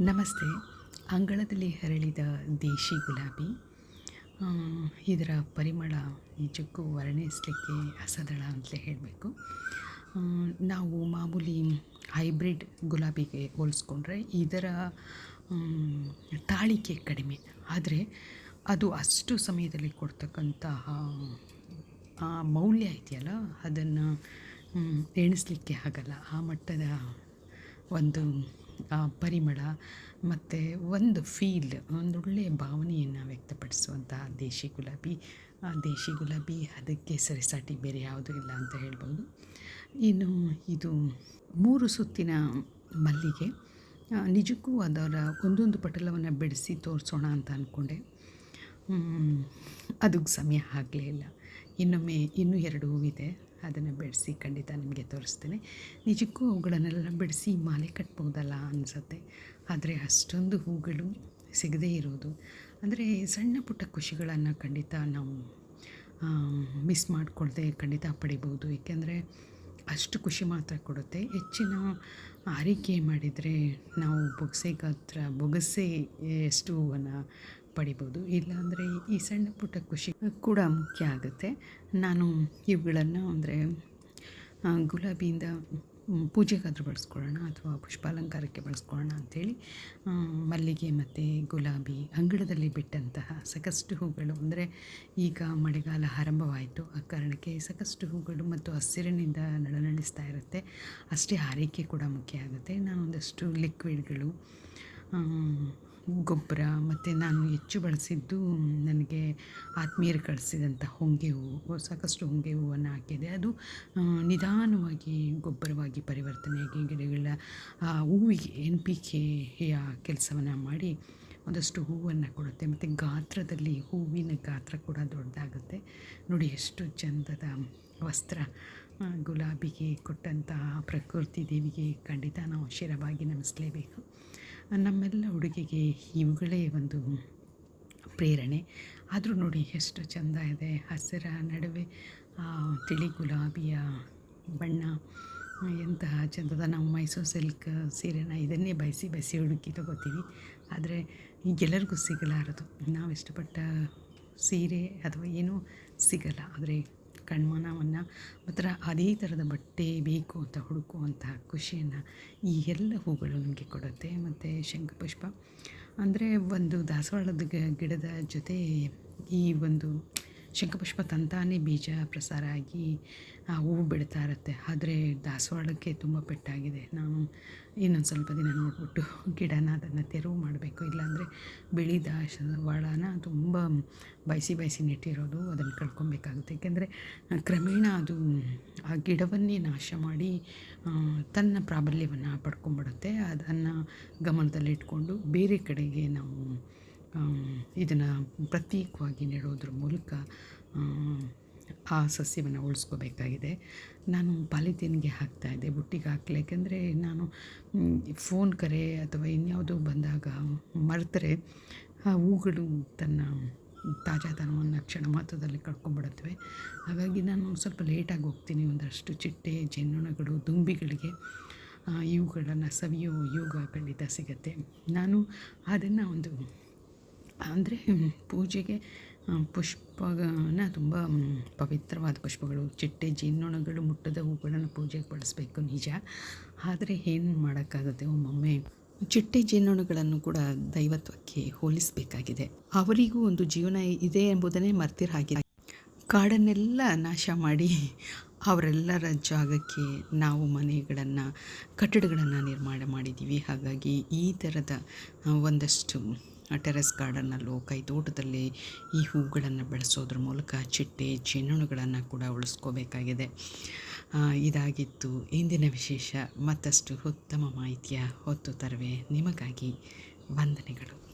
ನಮಸ್ತೆ. ಅಂಗಳದಲ್ಲಿ ಹರಳಿದ ದೇಶಿ ಗುಲಾಬಿ. ಇದರ ಪರಿಮಳ ನಿಜಕ್ಕೂ ವರ್ಣಿಸಲಿಕ್ಕೆ ಅಸದಳ ಅಂತಲೇ ಹೇಳಬೇಕು. ನಾವು ಮಾಮೂಲಿ ಹೈಬ್ರಿಡ್ ಗುಲಾಬಿಗೆ ಹೋಲಿಸ್ಕೊಂಡ್ರೆ ಇದರ ತಾಳಿಕೆ ಕಡಿಮೆ. ಆದರೆ ಅದು ಅಷ್ಟು ಸಮಯದಲ್ಲಿ ಕೊಡ್ತಕ್ಕಂತಹ ಮೌಲ್ಯ ಇದೆಯಲ್ಲ ಅದನ್ನು ಎಣಿಸ್ಲಿಕ್ಕೆ ಆಗಲ್ಲ. ಆ ಮಟ್ಟದ ಒಂದು ಪರಿಮಳ ಮತ್ತು ಒಂದು ಫೀಲ್ ಒಂದೊಳ್ಳೆಯ ಭಾವನೆಯನ್ನು ವ್ಯಕ್ತಪಡಿಸುವಂತಹ ದೇಶಿ ಗುಲಾಬಿ. ಆ ದೇಶಿ ಗುಲಾಬಿ ಅದಕ್ಕೆ ಸರಿಸಾಟಿ ಬೇರೆ ಯಾವುದೂ ಇಲ್ಲ ಅಂತ ಹೇಳ್ಬೋದು. ಇನ್ನು ಇದು ಮೂರು ಸುತ್ತಿನ ಮಲ್ಲಿಗೆ. ನಿಜಕ್ಕೂ ಅದರ ಒಂದೊಂದು ಪಟಲವನ್ನು ಬಿಡಿಸಿ ತೋರಿಸೋಣ ಅಂತ ಅಂದ್ಕೊಂಡೆ ಅದಕ್ಕೆ ಸಮಯ ಆಗಲೇ ಇಲ್ಲ. ಇನ್ನೊಮ್ಮೆ, ಇನ್ನೂ ಎರಡು ಹೂವಿದೆ ಅದನ್ನು ಬೆಳೆಸಿ ಖಂಡಿತ ನಿಮಗೆ ತೋರಿಸ್ತೇನೆ. ನಿಜಕ್ಕೂ ಅವುಗಳನ್ನೆಲ್ಲ ಬಿಡಿಸಿ ಮಾಲೆ ಕಟ್ಬೋದಲ್ಲ ಅನಿಸುತ್ತೆ. ಆದರೆ ಅಷ್ಟೊಂದು ಹೂಗಳು ಸಿಗದೇ ಇರೋದು. ಅಂದರೆ ಸಣ್ಣ ಪುಟ್ಟ ಖುಷಿಗಳನ್ನು ಖಂಡಿತ ನಾವು ಮಿಸ್ ಮಾಡಿಕೊಳ್ದೆ ಖಂಡಿತ ಪಡಿಬೋದು. ಏಕೆಂದರೆ ಅಷ್ಟು ಖುಷಿ ಮಾತ್ರ ಕೊಡುತ್ತೆ. ಹೆಚ್ಚಿನ ಆರೈಕೆ ಮಾಡಿದರೆ ನಾವು ಬೊಗಸೆ ಗಾತ್ರ ಬೊಗಸೆ ಎಷ್ಟು ಹೂವನ್ನು ಪಡಿಬೋದು. ಇಲ್ಲಾಂದರೆ ಈ ಸಣ್ಣ ಪುಟ್ಟ ಖುಷಿ ಕೂಡ ಮುಖ್ಯ ಆಗುತ್ತೆ. ನಾನು ಇವುಗಳನ್ನು ಅಂದರೆ ಗುಲಾಬಿಯಿಂದ ಪೂಜೆಗಾದರೂ ಬಳಸ್ಕೊಳ್ಳೋಣ ಅಥವಾ ಪುಷ್ಪಾಲಂಕಾರಕ್ಕೆ ಬಳಸ್ಕೊಳ್ಳೋಣ ಅಂಥೇಳಿ ಮಲ್ಲಿಗೆ ಮತ್ತು ಗುಲಾಬಿ ಅಂಗಳದಲ್ಲಿ ಬಿಟ್ಟಂತಹ ಸಾಕಷ್ಟು ಹೂಗಳು ಅಂದರೆ, ಈಗ ಮಳೆಗಾಲ ಆರಂಭವಾಯಿತು. ಆ ಕಾರಣಕ್ಕೆ ಸಾಕಷ್ಟು ಹೂಗಳು ಮತ್ತು ಹಸಿರಿನಿಂದ ನಳನಳಿಸ್ತಾ ಇರುತ್ತೆ. ಅಷ್ಟೇ ಆರೈಕೆ ಕೂಡ ಮುಖ್ಯ ಆಗುತ್ತೆ. ನಾನೊಂದಷ್ಟು ಲಿಕ್ವಿಡ್ಗಳು ಗೊಬ್ಬರ ಮತ್ತು ನಾನು ಹೆಚ್ಚು ಬಳಸಿದ್ದು ನನಗೆ ಆತ್ಮೀಯರು ಕಳಿಸಿದಂಥ ಹೊಂಗೆ ಹೂವು, ಸಾಕಷ್ಟು ಹೊಂಗೆ ಹೂವನ್ನು ಹಾಕಿದೆ. ಅದು ನಿಧಾನವಾಗಿ ಗೊಬ್ಬರವಾಗಿ ಪರಿವರ್ತನೆಯಾಗಿ ಗಿಡಗಳ ಹೂವಿಗೆ ಎನ್ ಪಿ ಕೆಯ ಕೆಲಸವನ್ನು ಮಾಡಿ ಒಂದಷ್ಟು ಹೂವನ್ನು ಕೊಡುತ್ತೆ. ಮತ್ತು ಗಾತ್ರದಲ್ಲಿ ಹೂವಿನ ಗಾತ್ರ ಕೂಡ ದೊಡ್ಡದಾಗುತ್ತೆ. ನೋಡಿ ಎಷ್ಟು ಚಂದದ ವಸ್ತ್ರ ಗುಲಾಬಿಗೆ ಕೊಟ್ಟಂತಹ ಪ್ರಕೃತಿ ದೇವಿಗೆ ಖಂಡಿತ ನಾವು ಶಿರವಾಗಿ ನಮಿಸಲೇಬೇಕು ನಮ್ಮೆಲ್ಲ ಹುಡುಗಿಗೆ ಇವುಗಳೇ ಒಂದು ಪ್ರೇರಣೆ. ಆದರೂ ನೋಡಿ ಎಷ್ಟು ಚೆಂದ ಇದೆ. ಹಸಿರ ನಡುವೆ ತಿಳಿ ಗುಲಾಬಿಯ ಬಣ್ಣ ಎಂತಹ ಚಂದದ ನಾವು ಮೈಸೂರು ಸಿಲ್ಕ್ ಸೀರೆನ ಇದನ್ನೇ ಬಯಸಿ ಬಯಸಿ ಹುಡುಕಿ ತಗೋತೀವಿ. ಆದರೆ ಈಗೆಲ್ಲರಿಗೂ ಸಿಗಲಾರದು. ನಾವು ಇಷ್ಟಪಟ್ಟ ಸೀರೆ ಅಥವಾ ಏನೂ ಸಿಗಲ್ಲ. ಆದರೆ ಕಣ್ಮನವನ್ನು ಮಾತ್ರ ಅದೇ ಥರದ ಬಟ್ಟೆ ಬೇಕು ಅಂತ ಹುಡುಕುವಂತಹ ಖುಷಿಯನ್ನು ಈ ಎಲ್ಲ ಹೂಗಳು ನಮಗೆ ಕೊಡುತ್ತೆ. ಮತ್ತು ಶಂಖಪುಷ್ಪ. ಅಂದರೆ ಒಂದು ದಾಸವಾಳದ ಗಿಡದ ಜೊತೆ ಈ ಒಂದು ಶಂಖಪುಷ್ಪ ತಂತಾನೇ ಬೀಜ ಪ್ರಸಾರ ಆಗಿ, ಆ ಹೂವು ಬಿಡ್ತಾ ಇರುತ್ತೆ. ಆದರೆ ದಾಸವಾಳಕ್ಕೆ ತುಂಬ ಪೆಟ್ಟಾಗಿದೆ. ನಾನು ಇನ್ನೊಂದು ಸ್ವಲ್ಪ ದಿನ ನೋಡಿಬಿಟ್ಟು ಗಿಡನ ಅದನ್ನು ತೆರವು ಮಾಡಬೇಕು. ಇಲ್ಲಾಂದರೆ ಬಿಳಿ ದಾಸವಾಳನ ತುಂಬ ಬಯಸಿ ಬಯಸಿ ನೆಟ್ಟಿರೋದು ಅದನ್ನು ಕಳ್ಕೊಬೇಕಾಗುತ್ತೆ. ಏಕೆಂದರೆ ಕ್ರಮೇಣ ಅದು ಆ ಗಿಡವನ್ನೇ ನಾಶ ಮಾಡಿ ತನ್ನ ಪ್ರಾಬಲ್ಯವನ್ನು ಪಡ್ಕೊಂಬಿಡುತ್ತೆ. ಅದನ್ನು ಗಮನದಲ್ಲಿಟ್ಕೊಂಡು ಬೇರೆ ಕಡೆಗೆ ನಾವು ಇದನ್ನು ಪ್ರತ್ಯೇಕವಾಗಿ ನೆಡೋದ್ರ ಮೂಲಕ ಆ, ಸಸ್ಯವನ್ನು ಉಳಿಸ್ಕೋಬೇಕಾಗಿದೆ. ನಾನು ಪಾಲಿಥೀನ್ಗೆ ಹಾಕ್ತಾಯಿದ್ದೆ ಬುಟ್ಟಿಗೆ ಹಾಕಲಿ. ಯಾಕೆಂದರೆ ನಾನು ಫೋನ್ ಕರೆ ಅಥವಾ ಇನ್ಯಾವುದೋ ಬಂದಾಗ ಮರೆತರೆ ಆ ಹೂಗಳು ತನ್ನ ತಾಜಾತನವನ್ನು ಕ್ಷಣ ಮಾತ್ರದಲ್ಲಿ ಕಳ್ಕೊಂಡ್ಬಿಡುತ್ತವೆ ಹಾಗಾಗಿ ನಾನು ಸ್ವಲ್ಪ ಲೇಟಾಗಿ ಹೋಗ್ತೀನಿ. ಒಂದಷ್ಟು ಚಿಟ್ಟೆ ಜೇನುನೊಣಗಳು ದುಂಬಿಗಳಿಗೆ ಇವುಗಳನ್ನು ಸವಿಯೋ ಯೋಗ ಖಂಡಿತ ಸಿಗತ್ತೆ. ನಾನು ಅದನ್ನು ಒಂದು ಅಂದರೆ ಪೂಜೆಗೆ ಪುಷ್ಪನ ತುಂಬ ಪವಿತ್ರವಾದ ಪುಷ್ಪಗಳು, ಚಿಟ್ಟೆ, ಜೇನ್ನೊಣಗಳು ಮುಟ್ಟದ ಹೂಗಳನ್ನು ಪೂಜೆಗೆ ಬಳಸಬೇಕು ನಿಜ. ಆದರೆ ಏನು ಮಾಡೋಕ್ಕಾಗುತ್ತೆ? ಒಮ್ಮೊಮ್ಮೆ ಚಿಟ್ಟೆ, ಜೇನ್ನೊಣಗಳನ್ನು ಕೂಡ ದೈವತ್ವಕ್ಕೆ ಹೋಲಿಸಬೇಕಾಗಿದೆ. ಅವರಿಗೂ ಒಂದು ಜೀವನ ಇದೆ ಎಂಬುದನ್ನೇ ಮರ್ತಿರ ಹಾಗೆ ಕಾಡನ್ನೆಲ್ಲ ನಾಶ ಮಾಡಿ ಅವರೆಲ್ಲರ ಜಾಗಕ್ಕೆ ನಾವು ಮನೆಗಳನ್ನು, ಕಟ್ಟಡಗಳನ್ನು ನಿರ್ಮಾಣ ಮಾಡಿದ್ದೀವಿ. ಹಾಗಾಗಿ ಈ ಥರದ ಒಂದಷ್ಟು ಟೆರೆಸ್ ಗಾರ್ಡನ್ನಲ್ಲೋ ಕೈ ತೋಟದಲ್ಲಿ ಈ ಹೂಗಳನ್ನು ಬೆಳೆಸೋದ್ರ ಮೂಲಕ ಚಿಟ್ಟೆ ಜೇನುಣುಗಳನ್ನು ಕೂಡ ಉಳಿಸ್ಕೋಬೇಕಾಗಿದೆ. ಇದಾಗಿತ್ತು ಇಂದಿನ ವಿಶೇಷ. ಮತ್ತಷ್ಟು ಉತ್ತಮ ಮಾಹಿತಿಯ ಹೊತ್ತು ತರುವೆ ನಿಮಗಾಗಿ ವಂದನೆಗಳು.